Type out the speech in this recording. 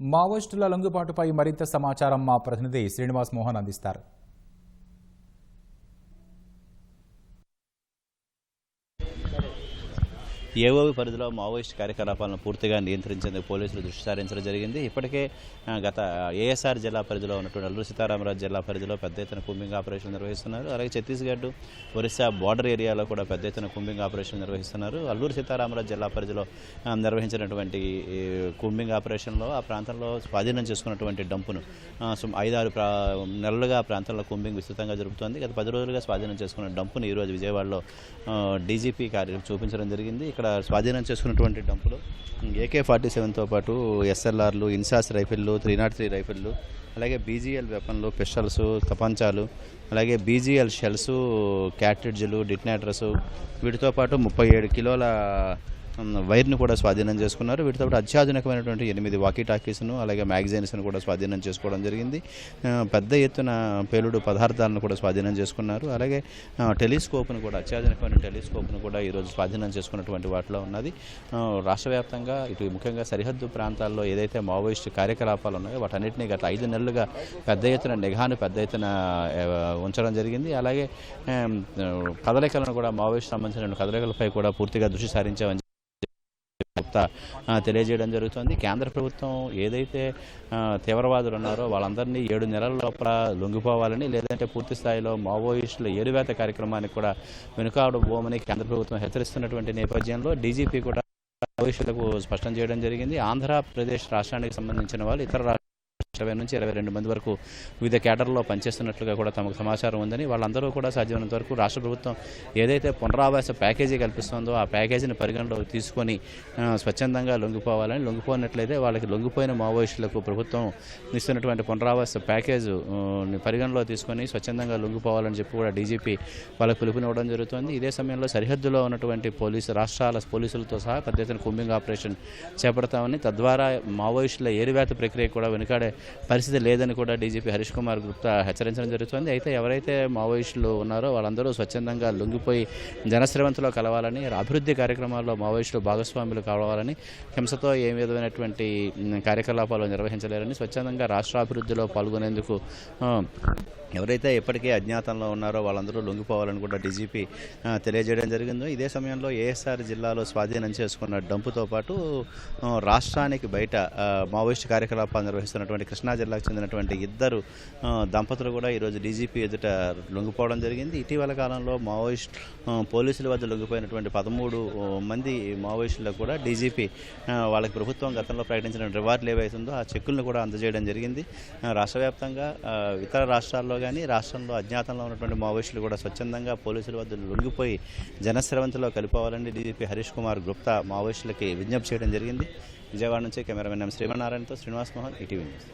మావోయిస్టుల లొంగుబాటుపై మరింత సమాచారం మా ప్రతినిధి శ్రీనివాస్ మోహన్ అందిస్తారు. ఏఓవి పరిధిలో మావోయిస్ట్ కార్యకలాపాలను పూర్తిగా నియంత్రించేందుకు పోలీసులు దృష్టి సారించడం జరిగింది. ఇప్పటికే గత ఏఎస్ఆర్ జిల్లా పరిధిలో ఉన్నటువంటి అల్లూరు సీతారామరాజు జిల్లా పరిధిలో పెద్ద ఎత్తున కుంబింగ్ ఆపరేషన్ నిర్వహిస్తున్నారు. అలాగే ఛత్తీస్గఢ్ ఒరిస్సా బార్డర్ ఏరియాలో కూడా పెద్ద ఎత్తున కుంబింగ్ ఆపరేషన్ నిర్వహిస్తున్నారు. అల్లూరు సీతారామరాజు జిల్లా పరిధిలో నిర్వహించినటువంటి కుంబింగ్ ఆపరేషన్లో ఆ ప్రాంతంలో స్వాధీనం చేసుకున్నటువంటి డంపును ఐదారు ప్రా నెలలుగా ప్రాంతంలో కుంబింగ్ విస్తృతంగా జరుగుతోంది గత పది రోజులుగా స్వాధీనం చేసుకున్న డంపును ఈరోజు విజయవాడలో డీజీపీ కార్యం చూపించడం జరిగింది. ఇక్కడ స్వాధీనం చేసుకున్నటువంటి డంపులు ఏకే ఫార్టీ సెవెన్తో పాటు ఎస్ఎల్ఆర్లు ఇన్సాస్ రైఫిళ్ళు త్రీ నాట్ త్రీ రైఫిళ్ళు అలాగే బీజీఎల్ వెపన్లు పిస్టల్స్ తపంచాలు అలాగే బీజీఎల్ షెల్స్ క్యాట్రిడ్జ్లు డిటనేటర్స్ వీటితో పాటు ముప్పై ఏడు కిలోల వైర్ను కూడా స్వాధీనం చేసుకున్నారు. వీటితో పాటు అత్యాధునికమైనటువంటి ఎనిమిది వాకీ టాకీస్ను అలాగే మ్యాగజైన్స్ను కూడా స్వాధీనం చేసుకోవడం జరిగింది. పెద్ద ఎత్తున పేలుడు పదార్థాలను కూడా స్వాధీనం చేసుకున్నారు. అలాగే టెలిస్కోప్ను కూడా అత్యాధునికమైన టెలిస్కోప్ను కూడా ఈరోజు స్వాధీనం చేసుకున్నటువంటి వాటిలో ఉన్నది. రాష్ట్ర వ్యాప్తంగా ఇటు ముఖ్యంగా సరిహద్దు ప్రాంతాల్లో ఏదైతే మావోయిస్ట్ కార్యకలాపాలు ఉన్నాయో వాటన్నిటిని గత ఐదు నెలలుగా పెద్ద ఎత్తున నిఘాను పెద్ద ఎత్తున ఉంచడం జరిగింది. అలాగే కదలికలను కూడా మావోయిస్ట్ సంబంధించిన కదలికలపై కూడా పూర్తిగా దృష్టి సారించామని గుప్తా తెలియజేయడం జరుగుతుంది. కేంద్ర ప్రభుత్వం ఏదైతే తీవ్రవాదులు ఉన్నారో వాళ్ళందరినీ ఏడు నెలల లోపల లొంగిపోవాలని లేదంటే పూర్తి స్థాయిలో మావోయిస్టుల ఏరువేత కార్యక్రమానికి కూడా వెనుకాడబోమని కేంద్ర ప్రభుత్వం హెచ్చరిస్తున్నటువంటి నేపథ్యంలో డీజీపీ కూడా మావోయిస్టులకు స్పష్టం చేయడం జరిగింది. ఆంధ్రప్రదేశ్ రాష్ట్రానికి సంబంధించిన వాళ్ళు ఇతర ఇరవై నుంచి ఇరవై రెండు మంది వరకు వివిధ కేడర్లో పనిచేస్తున్నట్లుగా కూడా తమకు సమాచారం ఉందని వాళ్ళందరూ కూడా సాధ్యమైనంత వరకు రాష్ట్ర ప్రభుత్వం ఏదైతే పునరావాస ప్యాకేజీ కల్పిస్తుందో ఆ ప్యాకేజీని పరిగణలో తీసుకొని స్వచ్ఛందంగా లొంగిపోవాలని లొంగిపోయినట్లయితే వాళ్ళకి లొంగిపోయిన మావోయిస్టులకు ప్రభుత్వం ఇస్తున్నటువంటి పునరావాస ప్యాకేజ్ పరిగణలో తీసుకొని స్వచ్ఛందంగా లొంగిపోవాలని చెప్పి కూడా డీజీపీ వాళ్ళకు పిలుపునివ్వడం జరుగుతుంది. ఇదే సమయంలో సరిహద్దులో ఉన్నటువంటి పోలీసు రాష్ట్రాల పోలీసులతో సహా పెద్ద ఎత్తున కుంబింగ్ ఆపరేషన్ చేపడతామని తద్వారా మావోయిస్టుల ఏరివేత ప్రక్రియ కూడా వెనుకాడే పరిస్థితి లేదని కూడా డీజీపీ హరీష్ కుమార్ గుప్తా హెచ్చరించడం జరుగుతుంది. అయితే ఎవరైతే మావోయిస్టులు ఉన్నారో వాళ్ళందరూ స్వచ్ఛందంగా లొంగిపోయి జనశ్రవంతిలో కలవాలని అభివృద్ధి కార్యక్రమాల్లో మావోయిస్టులు భాగస్వాములు కావాలని హింసతో ఏ విధమైనటువంటి కార్యకలాపాలు నిర్వహించలేరని స్వచ్ఛందంగా రాష్ట్రాభివృద్ధిలో పాల్గొనేందుకు ఎవరైతే ఇప్పటికే అజ్ఞాతంలో ఉన్నారో వాళ్ళందరూ లొంగిపోవాలని కూడా డీజీపీ తెలియజేయడం జరిగిందో. ఇదే సమయంలో ఏఎస్ఆర్ జిల్లాలో స్వాధీనం చేసుకున్న డంపుతో పాటు రాష్ట్రానికి బయట మావోయిస్ట్ కార్యకలాపాలు నిర్వహిస్తున్నటువంటి కృష్ణా జిల్లాకు చెందినటువంటి ఇద్దరు దంపతులు కూడా ఈరోజు డీజీపీ ఎదుట లొంగిపోవడం జరిగింది. ఇటీవల కాలంలో మావోయిస్ట్ పోలీసుల వద్ద లొంగిపోయినటువంటి పదమూడు మంది మావోయిస్టులకు కూడా డీజీపీ వాళ్ళకి ప్రభుత్వం గతంలో ప్రకటించిన రివార్డులు ఏవైతుందో ఆ చెక్కులను కూడా అందజేయడం జరిగింది. రాష్ట్ర వ్యాప్తంగా ఇతర రాష్ట్రాల్లో కానీ రాష్ట్రంలో అజ్ఞాతంలో ఉన్నటువంటి మావోయిస్టులు కూడా స్వచ్ఛందంగా పోలీసుల వద్ద లొంగిపోయి జనస్రవంతిలో కలిపోవాలని డీజీపీ హరీష్ కుమార్ గుప్తా మావోయిస్టులకి విజ్ఞప్తి చేయడం జరిగింది. విజయవాడ నుంచి కెమెరామెన్ ఎం శ్రీమన్నారాయణతో శ్రీనివాస్ మోహన్ ఈటీవీ న్యూస్.